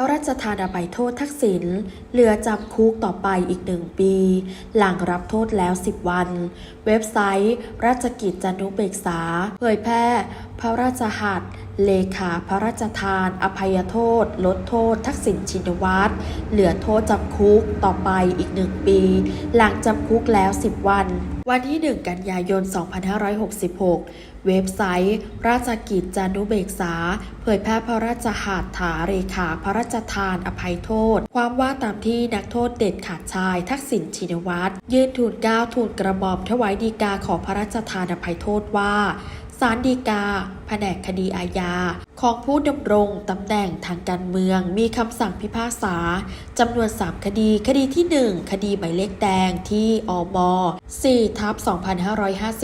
พระราชทานอภัยโทษทักษิณเหลือจำคุกต่อไปอีกหนึ่งปี หลังรับโทษแล้ว 10 วัน เว็บไซต์ ราชกิจจานุเบกษา เผยแพร่ พระราชหัตถ์เลขาพระราชทาน อภัยโทษ ลดโทษ ทักษิณชินวัตรเหลือโทษจำคุกต่อไปอีกหนึ่งปี หลังจำคุกแล้ว 10 วัน วันที่ 1 กันยายน 2566 เว็บไซต์ ราชกิจจานุเบกษา เผยแพร่พระราชหัตถาเรขา พระราชทานอภัยโทษ ความว่าตามที่นักโทษเด็ดขาดชาย ทักษิณชินวัตรยื่นทูลเก้าทูลกระหม่อมถวายดีกาขอพระราชทานอภัยโทษว่า ศาลฎีกา แผนกคดีอาญา ของผู้ดำรงตำแหน่งทางการเมือง มีคำสั่งพิพากษาจำนวน 3 คดี คดีที่ 1 คดีหมายเลขแดงที่อบ4ทับ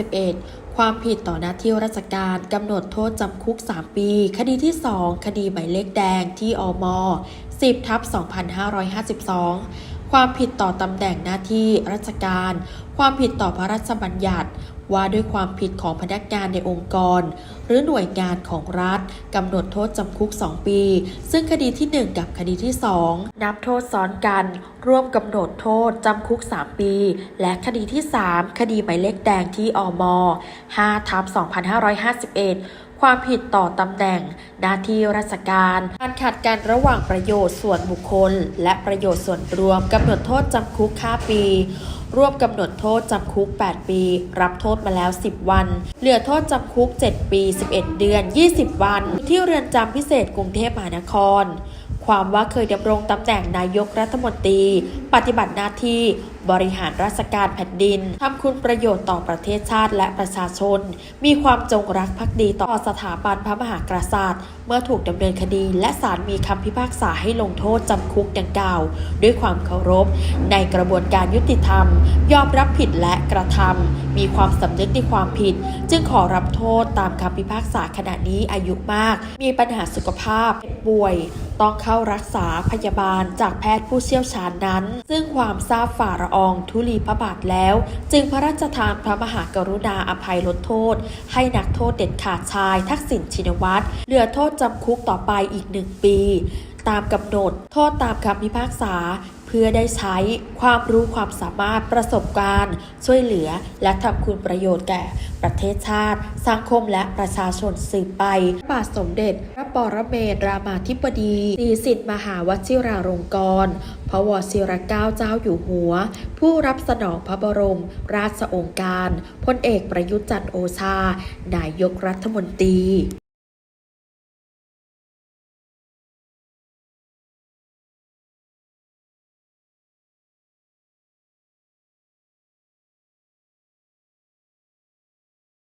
2551ความผิดต่อหน้าที่ราชการกำหนดโทษจำคุก 3 ปี คดีที่ 2 คดีหมายเลขแดงที่อม10ทับ2552 ความผิดต่อตำแหน่งหน้าที่ราชการ ความผิดต่อพระราชบัญญัติ ว่าด้วยความผิดของพนักงานในองค์กร หรือหน่วยงานของรัฐกำหนดโทษจำคุก 2 ปี ซึ่งคดีที่ 1 กับคดีที่ 2 นับโทษซ้อนกัน ร่วมกำหนดโทษจำคุก 3 ปี และคดีที่ 3 คดีหมายเลขแดงที่อม5ทับ2551 ความผิดต่อตำแหน่งหน้าที่ราชการการ ขัดกันระหว่างประโยชน์ส่วนบุคคล และประโยชน์ส่วนรวมกำหนดโทษจำคุก 5 ปี ร่วมกำหนดโทษจำคุก 8 ปี รับโทษมาแล้ว 10 วัน เหลือโทษจำคุก 7 ปี 11 เดือน 20 วัน ที่เรือนจำพิเศษกรุงเทพมหานคร ความว่าเคยดำรงตำแหน่งนายกรัฐมนตรี ปฏิบัติหน้าที่ บริหารราชการแผ่นดินทำคุณประโยชน์ต่อประเทศชาติและประชาชน มีความจงรักภักดีต่อสถาบันพระมหากษัตริย์ เมื่อถูกดำเนินคดี และศาลมีคำพิพากษาให้ลงโทษจำคุกดังกล่าว ด้วยความเคารพ ในกระบวนการยุติธรรม ยอมรับผิดและกระทำมีความสำนึกในความผิด จึงขอรับโทษตามคำพิพากษาขณะนี้อายุมาก มีปัญหาสุขภาพป่วยต้องเข้ารักษาพยาบาลจากแพทย์ผู้เชี่ยวชาญนั้น ซึ่งความทราบฝ่าละอองทุลีพระบาทแล้ว จึงพระราชทานพระมหากรุณาอภัยลดโทษ ให้นักโทษเด็ดขาดชาย ทักษิณชินวัตรเหลือโทษจำคุกต่อไปอีกหนึ่งปี ตามกำหนด โทษตามคำพิพากษาเพื่อได้ใช้ความรู้ความสามารถประสบการณ์ ช่วยเหลือและทำคุณประโยชน์แก่ประเทศชาติ สังคมและประชาชนสืบไปพระบาทสมเด็จพระ ปรเมศรามาธิบดีศรีสิทธิ์มหาวชิราลงกรณ์พระวชิรเกล้าเจ้าอยู่หัว ผู้รับสนองพระบรม ราชโองการพลเอกประยุทธ์จันทร์โอชา นายกรัฐมนตรี